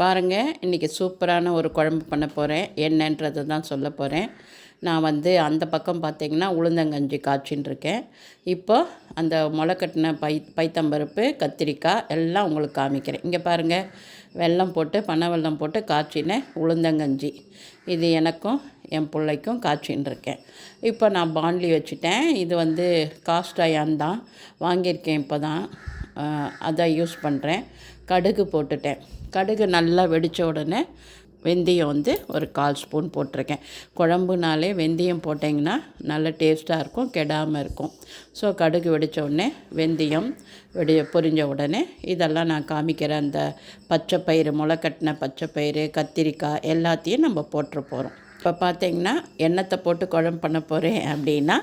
பாருங்கள் இன்றைக்கி சூப்பரான ஒரு குழம்பு பண்ண போகிறேன் என்னன்றது தான் சொல்ல போகிறேன் நான் வந்து அந்த பக்கம் பார்த்திங்கன்னா உளுந்தங்கஞ்சி காய்ச்சின்னு இருக்கேன். இப்போ அந்த முளைக்கட்டின பை பைத்தம்பருப்பு கத்திரிக்காய் எல்லாம் உங்களுக்கு காமிக்கிறேன். இங்கே பாருங்கள் வெல்லம் போட்டு பனை வெல்லம் போட்டு காய்ச்சின உளுந்தங்கஞ்சி. இது எனக்கும் என் பிள்ளைக்கும் காய்ச்சின்னு இருக்கேன். இப்போ நான் பாண்ட்லி வச்சுட்டேன். இது வந்து காஸ்ட் அயான் தான். வாங்கியிருக்கேன் இப்போ தான் அதை யூஸ் பண்ணுறேன் கடுகு போட்டுட்டேன். கடுகு நல்லா வெடித்த உடனே வெந்தயம் வந்து ஒரு கால் ஸ்பூன் போட்டிருக்கேன். குழம்புனாலே வெந்தயம் போட்டிங்கன்னா நல்ல டேஸ்ட்டாக இருக்கும் கெடாமல் இருக்கும். ஸோ கடுகு வெடித்த உடனே வெந்தயம் வெடி பொரிஞ்ச உடனே இதெல்லாம் நான் காமிக்கிற அந்த பச்சை பயிறு முளைக்கட்டின பச்சை பயிறு கத்திரிக்காய் எல்லாத்தையும் நம்ம போட்டுற போகிறோம் இப்போ பார்த்தீங்கன்னா எண்ணத்தை போட்டு குழம்பு பண்ண போகிறேன் அப்படின்னா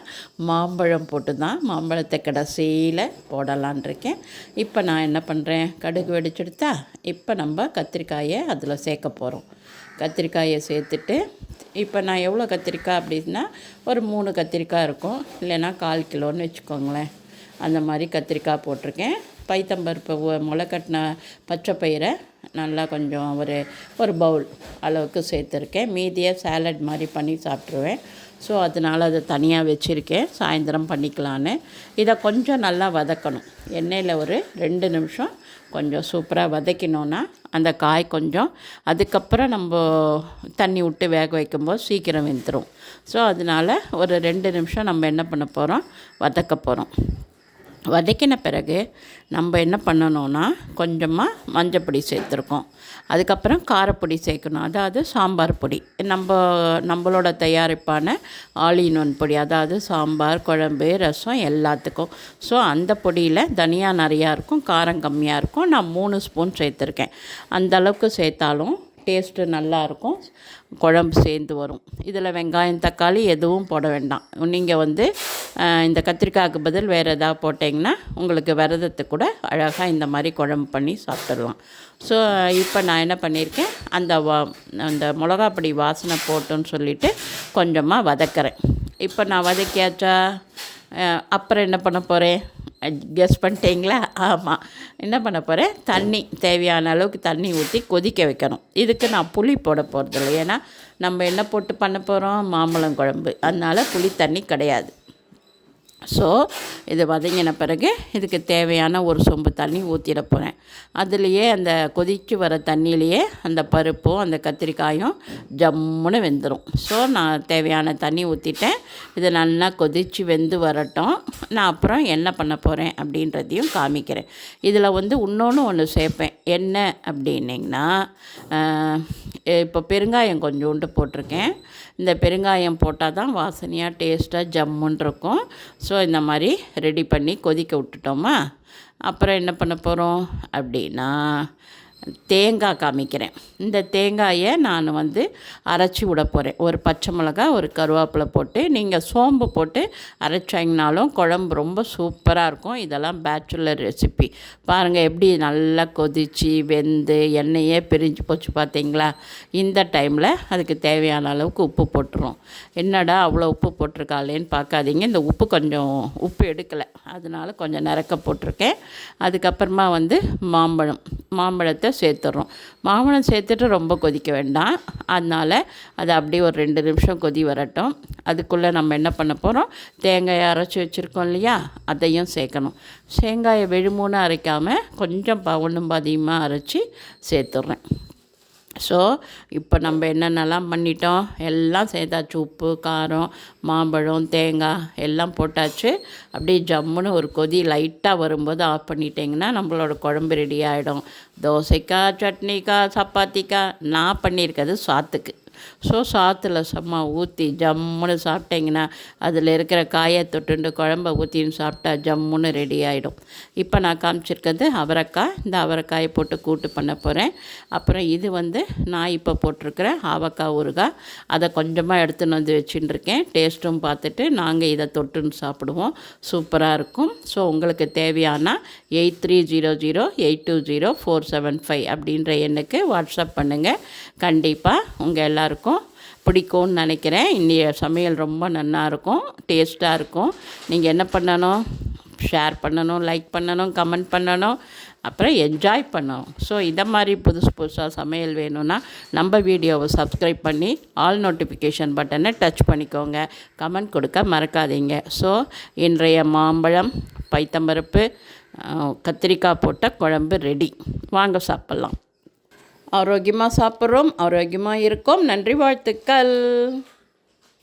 மாம்பழம் போட்டு தான் மாம்பழத்தை கடைசியில் போடலான் இருக்கேன். இப்போ நான் என்ன பண்ணுறேன்? கடுகு வெடிச்சுடுத்தா இப்போ நம்ம கத்திரிக்காயை அதில் சேர்க்க போகிறோம். கத்திரிக்காயை சேர்த்துட்டு இப்போ நான் எவ்வளோ கத்திரிக்காய் அப்படின்னா ஒரு மூணு கத்திரிக்காய் இருக்கும். இல்லைன்னா கால் கிலோன்னு வச்சுக்கோங்களேன். அந்த மாதிரி கத்திரிக்காய் போட்டிருக்கேன். பைத்தம்பருப்பு முளை கட்டின பச்சை பயிரை நல்லா கொஞ்சம் ஒரு ஒரு பவுல் அளவுக்கு சேர்த்துருக்கேன். மீதியை சேலட் மாதிரி பண்ணி சாப்பிட்ருவேன் ஸோ அதனால் அதை தனியாக வச்சுருக்கேன். சாயந்தரம் பண்ணிக்கலான்னு. இதை கொஞ்சம் நல்லா வதக்கணும். எண்ணெயில் ஒரு ரெண்டு நிமிஷம் கொஞ்சம் சூப்பராக வதக்கினோன்னா அந்த காய் கொஞ்சம் அதுக்கப்புறம் நம்ம தண்ணி விட்டு வேக வைக்கும்போது சீக்கிரம் வெந்துடும் ஸோ அதனால் ஒரு ரெண்டு நிமிஷம் நம்ம என்ன பண்ண போகிறோம் வதக்க போகிறோம் வதக்கின பிறகு நம்ம என்ன பண்ணணும்னா கொஞ்சமாக மஞ்சப்பொடி சேர்த்துருக்கோம். அதுக்கப்புறம் காரப்பொடி சேர்க்கணும். அதாவது சாம்பார் பொடி. நம்ம நம்மளோட தயாரிப்பான ஆலின் ஒன் பொடி. அதாவது சாம்பார் குழம்பு ரசம் எல்லாத்துக்கும். ஸோ அந்த பொடியில் தனியாக நிறையா இருக்கும் காரம் கம்மியாக இருக்கும். நான் மூணு ஸ்பூன் சேர்த்துருக்கேன். அந்த அளவுக்கு சேர்த்தாலும் டேஸ்ட்டு நல்லாயிருக்கும் குழம்பு சேர்ந்து வரும். இதில் வெங்காயம் தக்காளி எதுவும் போட வேண்டாம். நீங்கள் வந்து இந்த கத்திரிக்காய்க்கு பதில் வேறு எதாவது போட்டிங்கன்னா உங்களுக்கு விரதத்தை கூட அழகாக இந்த மாதிரி குழம்பு பண்ணி சாப்பிட்றலாம் ஸோ இப்போ நான் என்ன பண்ணியிருக்கேன் அந்த வா அந்த மிளகாப்பொடி வாசனை போட்டுன்னு சொல்லிவிட்டு கொஞ்சமாக வதக்கிறேன். இப்போ நான் வதக்கியாச்சா? அப்புறம் என்ன பண்ண போகிறேன் கெஸ் பண்ணிட்டீங்களா? ஆமாம் என்ன பண்ண போகிறேன் தண்ணி தேவையான அளவுக்கு தண்ணி ஊற்றி கொதிக்க வைக்கணும். இதுக்கு நான் புளி போட போகிறதில்ல ஏன்னா நம்ம என்ன போட்டு பண்ண போகிறோம் மாம்பழம் குழம்பு. அதனால் புளி தண்ணி கிடையாது. ஸோ இது வதங்கின பிறகு இதுக்கு தேவையான ஒரு சொம்பு தண்ணி ஊற்றிட போகிறேன் அதுலேயே அந்த கொதித்து வர தண்ணியிலையே அந்த பருப்பும் அந்த கத்திரிக்காயும் ஜம்முன்னு வெந்துடும் ஸோ நான் தேவையான தண்ணி ஊற்றிட்டேன் இது நல்லா கொதித்து வெந்து வரட்டும். நான் அப்புறம் என்ன பண்ண போகிறேன் அப்படின்றதையும் காமிக்கிறேன். இதில் வந்து இன்னொன்று ஒன்று சேர்ப்பேன். என்ன அப்படின்னிங்கன்னா இப்போ பெருங்காயம் கொஞ்சோண்டு போட்டிருக்கேன். இந்த பெருங்காயம் போட்டால் தான் வாசனையாக டேஸ்ட்டாக ஜம்முன்னு இருக்கும் ஸோ இந்த மாதிரி ரெடி பண்ணி கொதிக்க விட்டுட்டோமா? அப்புறம் என்ன பண்ண போகிறோம் அப்படின்னா தேங்காய் காமிக்கிறேன். இந்த தேங்காயை நான் வந்து அரைச்சி விட போகிறேன் ஒரு பச்சை மிளகா ஒரு கருவேப்பிலை போட்டு நீங்கள் சோம்பு போட்டு அரைச்சாங்கனாலும் குழம்பு ரொம்ப சூப்பராக இருக்கும். இதெல்லாம் பேச்சுலர் ரெசிபி பாருங்கள் எப்படி நல்லா கொதித்து வெந்து எண்ணெயே பிரிஞ்சு போச்சு பார்த்தீங்களா? இந்த டைமில் அதுக்கு தேவையான அளவுக்கு உப்பு போட்டுரும் என்னடா அவ்வளோ உப்பு போட்டிருக்காளேன்னு பார்க்காதீங்க. இந்த உப்பு கொஞ்சம் உப்பு எடுக்கலை. அதனால் கொஞ்சம் நிறக்க போட்டிருக்கேன். அதுக்கப்புறமா வந்து மாம்பழம். மாம்பழத்தை சேர்த்துட்றோம் மாம்பழம் சேர்த்துட்டு ரொம்ப கொதிக்க வேண்டாம். அதனால் அது அப்படியே ஒரு ரெண்டு நிமிஷம் கொதி வரட்டும். அதுக்குள்ளே நம்ம என்ன பண்ண போகிறோம் தேங்காயை அரைச்சி வச்சுருக்கோம் இல்லையா? அதையும் சேர்க்கணும். தேங்காயை வெழுமூணு அரைக்காமல் கொஞ்சம் ப ஒன்றும் பாதியமாக அரைச்சி சேர்த்துட்றேன் ஸோ இப்போ நம்ம என்னென்னலாம் பண்ணிட்டோம்? எல்லாம் சேர்த்தாச்சு. உப்பு காரம் மாம்பழம் தேங்காய் எல்லாம் போட்டாச்சு. அப்படியே ஜம்முன்னு ஒரு கொதி லைட்டாக வரும்போது ஆஃப் பண்ணிட்டிங்கன்னா நம்மளோட குழம்பு ரெடி ஆகிடும் தோசைக்கா சட்னிக்கா சப்பாத்திக்கா நான் பண்ணியிருக்கிறது சாத்துக்கு. ஸோ சாத்தில் சும்மா ஊற்றி ஜம்முன்னு சாப்பிட்டிங்கன்னா அதில் இருக்கிற காயை தொட்டுண்டு குழம்ப ஊற்றின்னு சாப்பிட்டா ஜம்முன்னு ரெடி ஆகிடும் இப்போ நான் காமிச்சிருக்கிறது அவரைக்காய். இந்த அவரைக்காயை போட்டு கூட்டு பண்ண போகிறேன் அப்புறம் இது வந்து நான் இப்போ போட்டிருக்கிற ஆவக்காய் ஊறுகாய். அதை கொஞ்சமாக எடுத்துன்னு வந்து வச்சுட்டு இருக்கேன் டேஸ்ட்டும் பார்த்துட்டு நாங்கள் இதை தொட்டுன்னு சாப்பிடுவோம். சூப்பராக இருக்கும். ஸோ உங்களுக்கு தேவையான eight three zero zero eight two zero four seven five அப்படின்ற எண்ணுக்கு வாட்ஸ்அப் பண்ணுங்கள் கண்டிப்பாக உங்கள் எல்லாருக்கும் பிடிக்கும்னு நினைக்கிறேன். இன்றைய சமையல் ரொம்ப நல்லாயிருக்கும் டேஸ்ட்டாக இருக்கும். நீங்கள் என்ன பண்ணணும்? ஷேர் பண்ணணும் லைக் பண்ணணும் கமெண்ட் பண்ணணும். அப்புறம் என்ஜாய் பண்ணணும். ஸோ இதை மாதிரி புதுசு புதுசாக சமையல் வேணும்னா நம்ம வீடியோவை சப்ஸ்கிரைப் பண்ணி ஆல் நோட்டிஃபிகேஷன் பட்டனை டச் பண்ணிக்கோங்க. கமெண்ட் கொடுக்க மறக்காதீங்க. ஸோ இன்றைய மாம்பழம் பைத்தம்பருப்பு கத்திரிக்காய் போட்ட குழம்பு ரெடி. வாங்க சாப்பிட்லாம். ஆரோக்கியமாக சாப்பிட்றோம் ஆரோக்கியமாக இருக்கோம். நன்றி வாழ்த்துக்கள்.